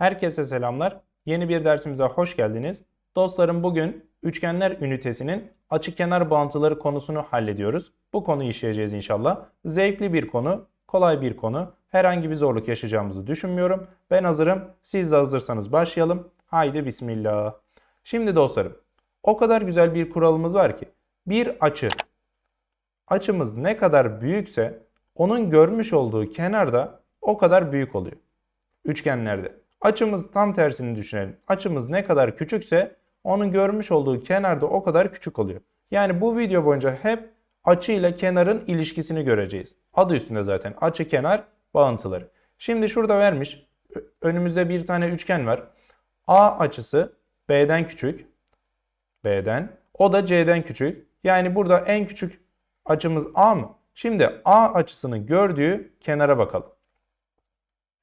Herkese selamlar. Yeni bir dersimize hoş geldiniz. Dostlarım bugün üçgenler ünitesinin açıkenar bağıntıları konusunu hallediyoruz. Bu konuyu işleyeceğiz inşallah. Zevkli bir konu, kolay bir konu. Herhangi bir zorluk yaşayacağımızı düşünmüyorum. Ben hazırım. Siz de hazırsanız başlayalım. Haydi bismillah. Şimdi dostlarım, o kadar güzel bir kuralımız var ki bir açı açımız ne kadar büyükse onun görmüş olduğu kenar da o kadar büyük oluyor üçgenlerde. Açımız tam tersini düşünelim. Açımız ne kadar küçükse onun görmüş olduğu kenar da o kadar küçük oluyor. Yani bu video boyunca hep açı ile kenarın ilişkisini göreceğiz. Adı üstünde zaten açı kenar bağıntıları. Şimdi şurada vermiş. Önümüzde bir tane üçgen var. A açısı B'den küçük. B'den. O da C'den küçük. Yani burada en küçük açımız A mı? Şimdi A açısını gördüğü kenara bakalım.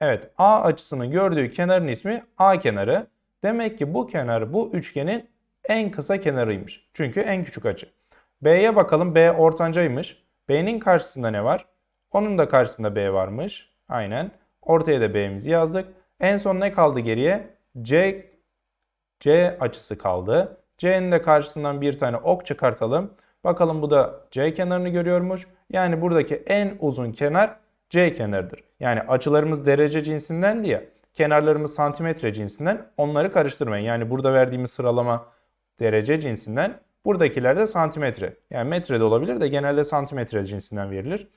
Evet, A açısının gördüğü kenarın ismi A kenarı. Demek ki bu kenar bu üçgenin en kısa kenarıymış. Çünkü en küçük açı. B'ye bakalım. B ortancaymış. B'nin karşısında ne var? Onun da karşısında B varmış. Aynen. Ortaya da B'mizi yazdık. En son ne kaldı geriye? C C açısı kaldı. C'nin de karşısından bir tane ok çıkartalım. Bakalım bu da C kenarını görüyormuş. Yani buradaki en uzun kenar C kenarıdır. Yani açılarımız derece cinsinden diye kenarlarımız santimetre cinsinden onları karıştırmayın. Yani burada verdiğimiz sıralama derece cinsinden buradakiler de santimetre. Yani metrede olabilir de genelde santimetre cinsinden verilir.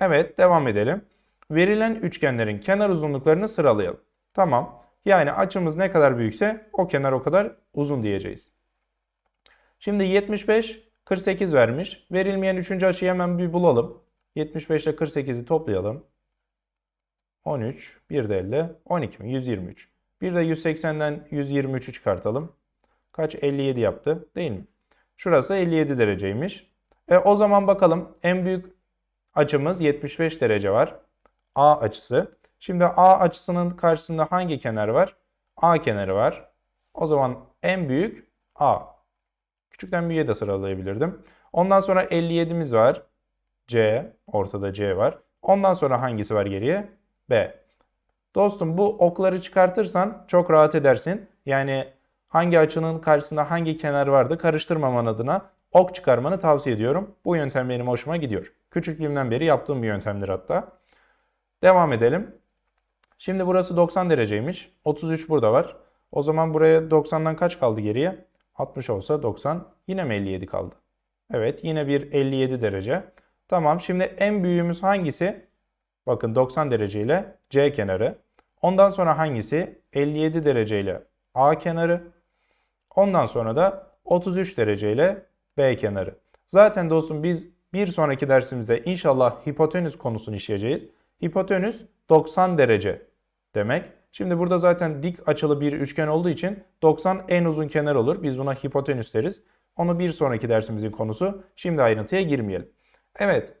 Evet devam edelim. Verilen üçgenlerin kenar uzunluklarını sıralayalım. Tamam. Yani açımız ne kadar büyükse o kenar o kadar uzun diyeceğiz. Şimdi 75, 48 vermiş. Verilmeyen üçüncü açıyı hemen bir bulalım. 75 ile 48'i toplayalım. 13, bir de 50, 12 mi? 123. Bir de 180'den 123'ü çıkartalım. Kaç? 57 yaptı değil mi? Şurası 57 dereceymiş. E, o zaman bakalım en büyük açımız 75 derece var. A açısı. Şimdi A açısının karşısında hangi kenar var? A kenarı var. O zaman en büyük A. Küçükten büyüğe de sıralayabilirdim. Ondan sonra 57'miz var. C, ortada C var. Ondan sonra hangisi var geriye? B. Dostum bu okları çıkartırsan çok rahat edersin. Yani hangi açının karşısında hangi kenar vardı karıştırmaman adına ok çıkarmanı tavsiye ediyorum. Bu yöntem benim hoşuma gidiyor. Küçüklüğümden beri yaptığım bir yöntemdir hatta. Devam edelim. Şimdi burası 90 dereceymiş. 33 burada var. O zaman buraya 90'dan kaç kaldı geriye? 60 olsa 90. Yine mi 57 kaldı? Evet yine bir 57 derece. Tamam şimdi en büyüğümüz hangisi? Bakın 90 derece ile C kenarı. Ondan sonra hangisi? 57 derece ile A kenarı. Ondan sonra da 33 derece ile B kenarı. Zaten dostum biz bir sonraki dersimizde inşallah hipotenüs konusunu işleyeceğiz. Hipotenüs 90 derece demek. Şimdi burada zaten dik açılı bir üçgen olduğu için 90 en uzun kenar olur. Biz buna hipotenüs deriz. Onu bir sonraki dersimizin konusu. Şimdi ayrıntıya girmeyelim. Evet.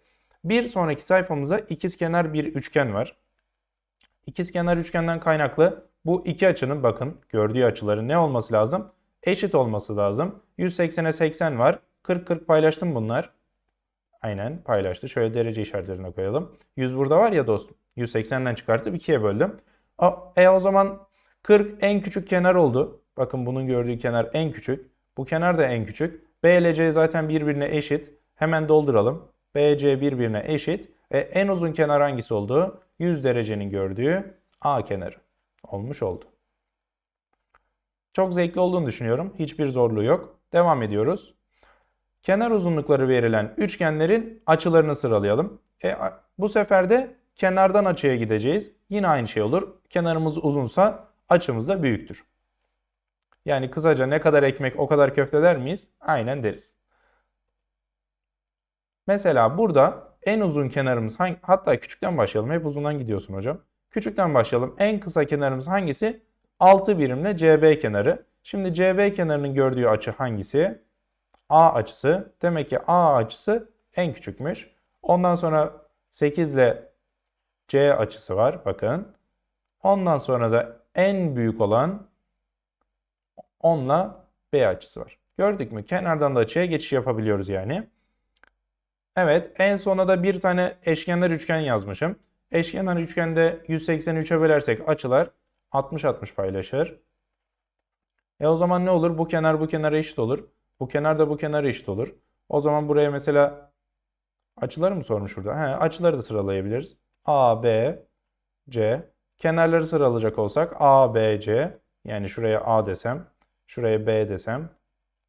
Bir sonraki sayfamızda ikizkenar bir üçgen var. İkizkenar üçgenden kaynaklı bu iki açının bakın gördüğü açıların ne olması lazım? Eşit olması lazım. 180'e 80 var. 40-40 paylaştım bunlar. Aynen paylaştı. Şöyle derece işaretlerine koyalım. 100 burada var ya dostum. 180'den çıkartıp 2'ye böldüm. A- E o zaman 40 en küçük kenar oldu. Bakın bunun gördüğü kenar en küçük. Bu kenar da en küçük. B ile C zaten birbirine eşit. Hemen dolduralım. BC birbirine eşit. E, en uzun kenar hangisi oldu? 100 derecenin gördüğü A kenarı olmuş oldu. Çok zevkli olduğunu düşünüyorum. Hiçbir zorluğu yok. Devam ediyoruz. Kenar uzunlukları verilen üçgenlerin açılarını sıralayalım. E, bu sefer de kenardan açıya gideceğiz. Yine aynı şey olur. Kenarımız uzunsa açımız da büyüktür. Yani kısaca ne kadar ekmek o kadar köfte der miyiz? Aynen deriz. Mesela burada en uzun kenarımız hangi? Hatta küçükten başlayalım. Hep uzundan gidiyorsun hocam. Küçükten başlayalım. En kısa kenarımız hangisi? 6 birimle CB kenarı. Şimdi CB kenarının gördüğü açı hangisi? A açısı. Demek ki A açısı en küçükmüş. Ondan sonra 8 ile C açısı var. Bakın. Ondan sonra da en büyük olan 10 ile B açısı var. Gördük mü? Kenardan da açıya geçiş yapabiliyoruz yani. Evet, en sona da bir tane eşkenar üçgen yazmışım. Eşkenar üçgende 183'e bölersek açılar 60-60 paylaşır. E o zaman ne olur? Bu kenar bu kenara eşit olur. Bu kenar da bu kenara eşit olur. O zaman buraya mesela açıları mı sormuş burada? He, açıları da sıralayabiliriz. A, B, C. Kenarları sıralayacak olsak A, B, C. Yani şuraya A desem, şuraya B desem.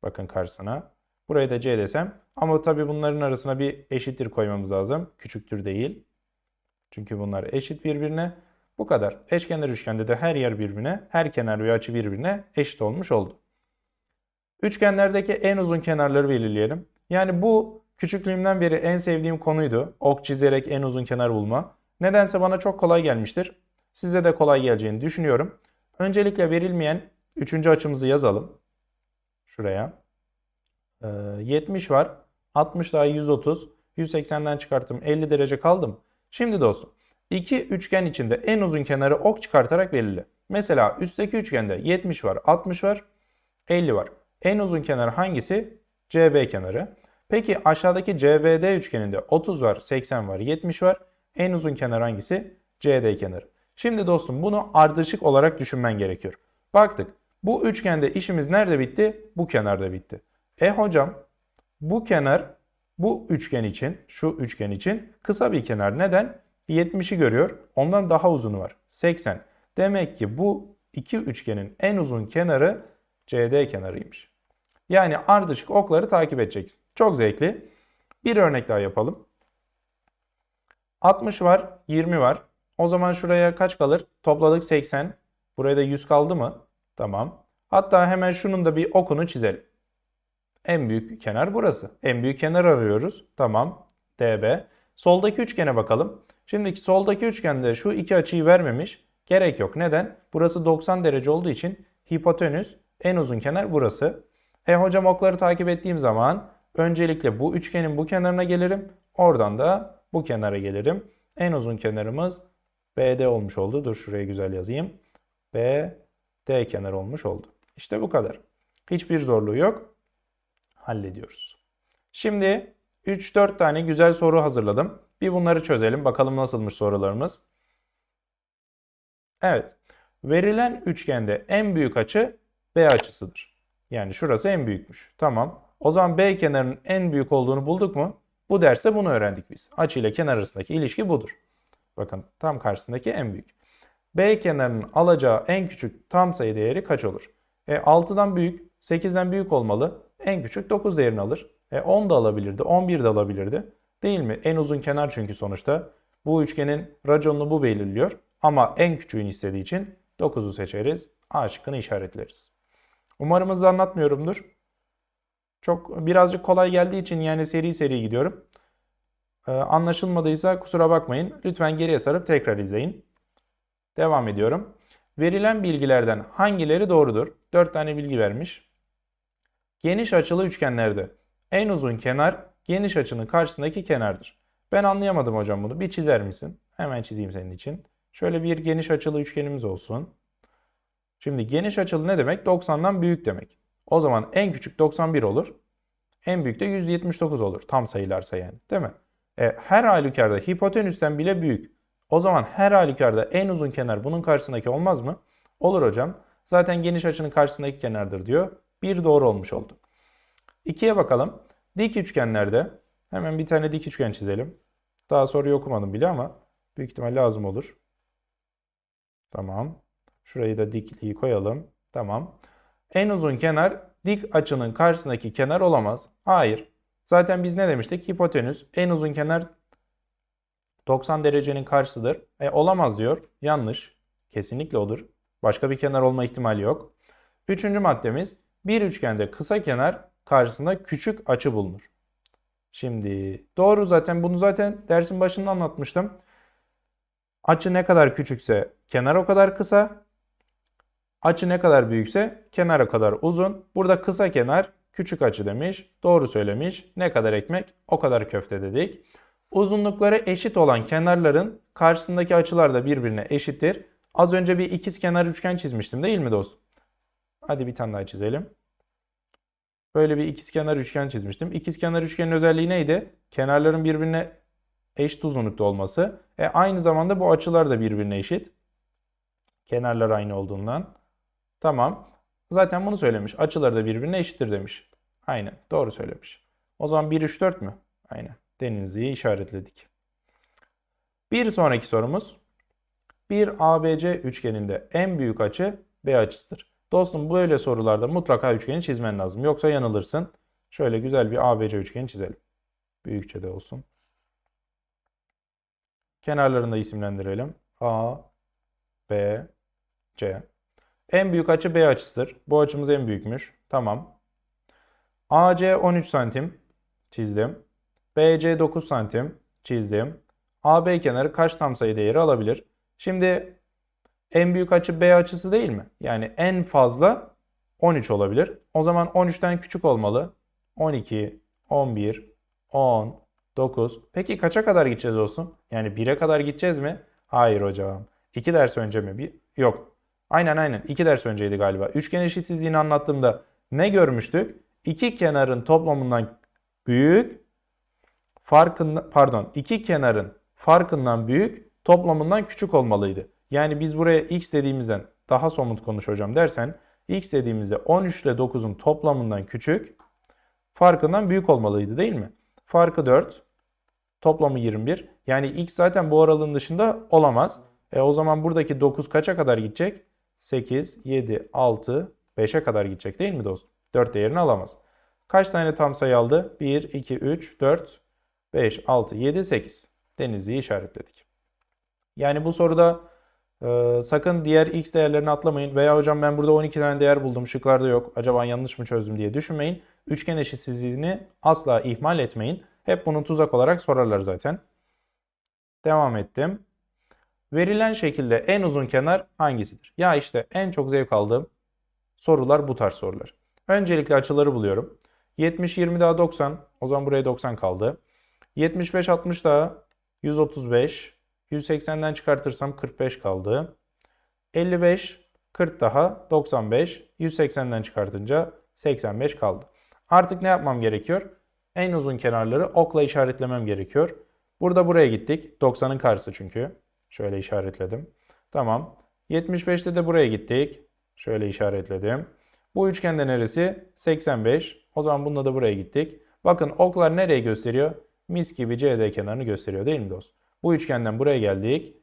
Bakın karşısına. Buraya da C desem. Ama tabii bunların arasına bir eşittir koymamız lazım. Küçüktür değil. Çünkü bunlar eşit birbirine. Bu kadar. Eşkenar üçgende de her yer birbirine, her kenar ve açı birbirine eşit olmuş oldu. Üçgenlerdeki en uzun kenarları belirleyelim. Yani bu küçüklüğümden beri en sevdiğim konuydu. Ok çizerek en uzun kenar bulma. Nedense bana çok kolay gelmiştir. Size de kolay geleceğini düşünüyorum. Öncelikle verilmeyen üçüncü açımızı yazalım. Şuraya. Ee, 70 var. 60 daha 130. 180'den çıkarttım. 50 derece kaldım. Şimdi dostum. iki üçgen içinde en uzun kenarı ok çıkartarak belirle. Mesela üstteki üçgende 70 var, 60 var, 50 var. En uzun kenar hangisi? CB kenarı. Peki aşağıdaki CBD üçgeninde 30 var, 80 var, 70 var. En uzun kenar hangisi? CD kenarı. Şimdi dostum bunu ardışık olarak düşünmen gerekiyor. Baktık. Bu üçgende işimiz nerede bitti? Bu kenarda bitti. E hocam bu kenar bu üçgen için, şu üçgen için kısa bir kenar. Neden? 70'i görüyor. Ondan daha uzunu var. 80. Demek ki bu iki üçgenin en uzun kenarı CD kenarıymış. Yani ardışık okları takip edeceksin. Çok zevkli. Bir örnek daha yapalım. 60 var, 20 var. O zaman şuraya kaç kalır? Topladık 80. Buraya da 100 kaldı mı? Tamam. Hatta hemen şunun da bir okunu çizelim. En büyük kenar burası. En büyük kenar arıyoruz. Tamam. DB. Soldaki üçgene bakalım. Şimdiki soldaki üçgende şu iki açıyı vermemiş. Gerek yok. Neden? Burası 90 derece olduğu için hipotenüs en uzun kenar burası. E hocam okları takip ettiğim zaman öncelikle bu üçgenin bu kenarına gelirim. Oradan da bu kenara gelirim. En uzun kenarımız BD olmuş oldu. Dur şuraya güzel yazayım. BD kenar olmuş oldu. İşte bu kadar. Hiçbir zorluğu yok. Hallediyoruz. Şimdi 3-4 tane güzel soru hazırladım. Bir bunları çözelim. Bakalım nasılmış sorularımız. Evet. Verilen üçgende en büyük açı B açısıdır. Yani şurası en büyükmüş. Tamam. O zaman B kenarının en büyük olduğunu bulduk mu? Bu derste bunu öğrendik biz. Açı ile kenar arasındaki ilişki budur. Bakın tam karşısındaki en büyük. B kenarının alacağı en küçük tam sayı değeri kaç olur? E 6'dan büyük, 8'den büyük olmalı. En küçük 9 değerini alır. E 10 da alabilirdi, 11 de alabilirdi. Değil mi? En uzun kenar çünkü sonuçta. Bu üçgenin raconunu bu belirliyor. Ama en küçüğünü istediği için 9'u seçeriz. A şıkkını işaretleriz. Umarım hızlı anlatmıyorumdur. Çok birazcık kolay geldiği için yani seri seri gidiyorum. Ee, anlaşılmadıysa kusura bakmayın. Lütfen geriye sarıp tekrar izleyin. Devam ediyorum. Verilen bilgilerden hangileri doğrudur? 4 tane bilgi vermiş. Geniş açılı üçgenlerde en uzun kenar geniş açının karşısındaki kenardır. Ben anlayamadım hocam bunu. Bir çizer misin? Hemen çizeyim senin için. Şöyle bir geniş açılı üçgenimiz olsun. Şimdi geniş açılı ne demek? 90'dan büyük demek. O zaman en küçük 91 olur. En büyük de 179 olur. Tam sayılarsa yani. Değil mi? E, her halükarda hipotenüsten bile büyük. O zaman her halükarda en uzun kenar bunun karşısındaki olmaz mı? Olur hocam. Zaten geniş açının karşısındaki kenardır diyor. Bir doğru olmuş oldu. İkiye bakalım. Dik üçgenlerde hemen bir tane dik üçgen çizelim. Daha soruyu okumadım bile ama büyük ihtimal lazım olur. Tamam. Şurayı da dikliği koyalım. Tamam. En uzun kenar dik açının karşısındaki kenar olamaz. Hayır. Zaten biz ne demiştik? Hipotenüs en uzun kenar 90 derecenin karşısıdır. E olamaz diyor. Yanlış. Kesinlikle olur. Başka bir kenar olma ihtimali yok. Üçüncü maddemiz bir üçgende kısa kenar karşısında küçük açı bulunur. Şimdi doğru zaten bunu zaten dersin başında anlatmıştım. Açı ne kadar küçükse kenar o kadar kısa. Açı ne kadar büyükse kenar o kadar uzun. Burada kısa kenar küçük açı demiş. Doğru söylemiş. Ne kadar ekmek o kadar köfte dedik. Uzunlukları eşit olan kenarların karşısındaki açılar da birbirine eşittir. Az önce bir ikiz kenar üçgen çizmiştim değil mi dostum? Hadi bir tane daha çizelim. Böyle bir ikizkenar üçgen çizmiştim. İkizkenar üçgenin özelliği neydi? Kenarların birbirine eşit uzunlukta olması. E aynı zamanda bu açılar da birbirine eşit. Kenarlar aynı olduğundan. Tamam. Zaten bunu söylemiş. Açıları da birbirine eşittir demiş. Aynen. Doğru söylemiş. O zaman 1, 3, 4 mü? Aynen. Denizli'yi işaretledik. Bir sonraki sorumuz. Bir ABC üçgeninde en büyük açı B açısıdır. Dostum böyle sorularda mutlaka üçgeni çizmen lazım. Yoksa yanılırsın. Şöyle güzel bir ABC üçgeni çizelim. Büyükçe de olsun. Kenarlarını da isimlendirelim. A, B, C. En büyük açı B açısıdır. Bu açımız en büyükmüş. Tamam. AC 13 santim çizdim. BC 9 santim çizdim. AB kenarı kaç tam sayı değeri alabilir? Şimdi en büyük açı B açısı değil mi? Yani en fazla 13 olabilir. O zaman 13'ten küçük olmalı. 12, 11, 10, 9. Peki kaça kadar gideceğiz olsun? Yani 1'e kadar gideceğiz mi? Hayır hocam. 2 ders önce mi? Bir... Yok. Aynen aynen. 2 ders önceydi galiba. Üçgen eşitsizliğini anlattığımda ne görmüştük? İki kenarın toplamından büyük farkında pardon iki kenarın farkından büyük toplamından küçük olmalıydı. Yani biz buraya x dediğimizden daha somut konuş hocam dersen x dediğimizde 13 ile 9'un toplamından küçük farkından büyük olmalıydı değil mi? Farkı 4 toplamı 21 yani x zaten bu aralığın dışında olamaz. E o zaman buradaki 9 kaça kadar gidecek? 8, 7, 6, 5'e kadar gidecek değil mi dostum? 4 değerini alamaz. Kaç tane tam sayı aldı? 1, 2, 3, 4, 5, 6, 7, 8. Denizli'yi işaretledik. Yani bu soruda e, sakın diğer x değerlerini atlamayın. Veya hocam ben burada 12 tane değer buldum şıklarda yok. Acaba yanlış mı çözdüm diye düşünmeyin. Üçgen eşitsizliğini asla ihmal etmeyin. Hep bunu tuzak olarak sorarlar zaten. Devam ettim. Verilen şekilde en uzun kenar hangisidir? Ya işte en çok zevk aldığım sorular bu tarz sorular. Öncelikle açıları buluyorum. 70 20 daha 90. O zaman buraya 90 kaldı. 75 60 daha 135. 180'den çıkartırsam 45 kaldı. 55 40 daha 95. 180'den çıkartınca 85 kaldı. Artık ne yapmam gerekiyor? En uzun kenarları okla işaretlemem gerekiyor. Burada buraya gittik. 90'ın karşısı çünkü. Şöyle işaretledim. Tamam. 75'te de buraya gittik. Şöyle işaretledim. Bu üçgende neresi? 85. O zaman bununla da buraya gittik. Bakın oklar nereye gösteriyor? Mis gibi CD kenarını gösteriyor değil mi dost? Bu üçgenden buraya geldik.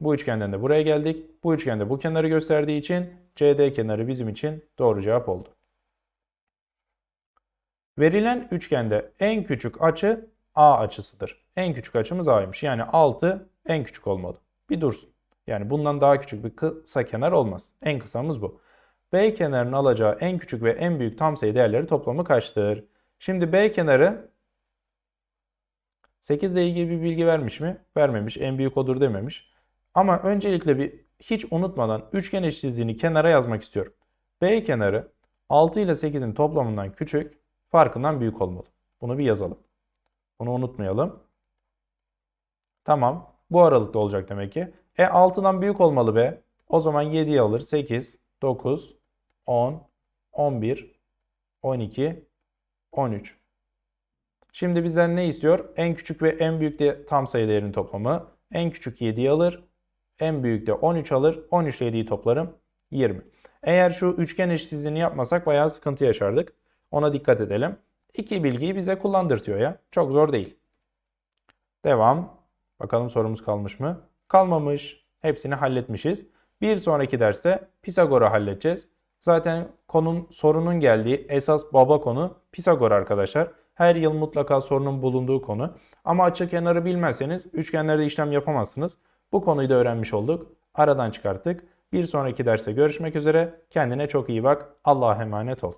Bu üçgenden de buraya geldik. Bu üçgende bu kenarı gösterdiği için CD kenarı bizim için doğru cevap oldu. Verilen üçgende en küçük açı A açısıdır. En küçük açımız A'ymış. Yani 6 en küçük olmalı. Bir dursun. Yani bundan daha küçük bir kısa kenar olmaz. En kısamız bu. B kenarının alacağı en küçük ve en büyük tam sayı değerleri toplamı kaçtır? Şimdi B kenarı 8 ile ilgili bir bilgi vermiş mi? Vermemiş. En büyük odur dememiş. Ama öncelikle bir hiç unutmadan üçgen eşitsizliğini kenara yazmak istiyorum. B kenarı 6 ile 8'in toplamından küçük, farkından büyük olmalı. Bunu bir yazalım. Bunu unutmayalım. Tamam. Bu aralıkta olacak demek ki. E 6'dan büyük olmalı be. O zaman 7'yi alır. 8, 9, 10, 11, 12, 13. Şimdi bizden ne istiyor? En küçük ve en büyük de tam sayı değerinin toplamı. En küçük 7'yi alır. En büyük de 13 alır. 13 ile 7'yi toplarım. 20. Eğer şu üçgen eşitsizliğini yapmasak bayağı sıkıntı yaşardık. Ona dikkat edelim. İki bilgiyi bize kullandırtıyor ya. Çok zor değil. Devam. Bakalım sorumuz kalmış mı? Kalmamış. Hepsini halletmişiz. Bir sonraki derste Pisagor'u halledeceğiz. Zaten konun sorunun geldiği esas baba konu Pisagor arkadaşlar. Her yıl mutlaka sorunun bulunduğu konu. Ama açı kenarı bilmezseniz üçgenlerde işlem yapamazsınız. Bu konuyu da öğrenmiş olduk. Aradan çıkarttık. Bir sonraki derste görüşmek üzere. Kendine çok iyi bak. Allah'a emanet ol.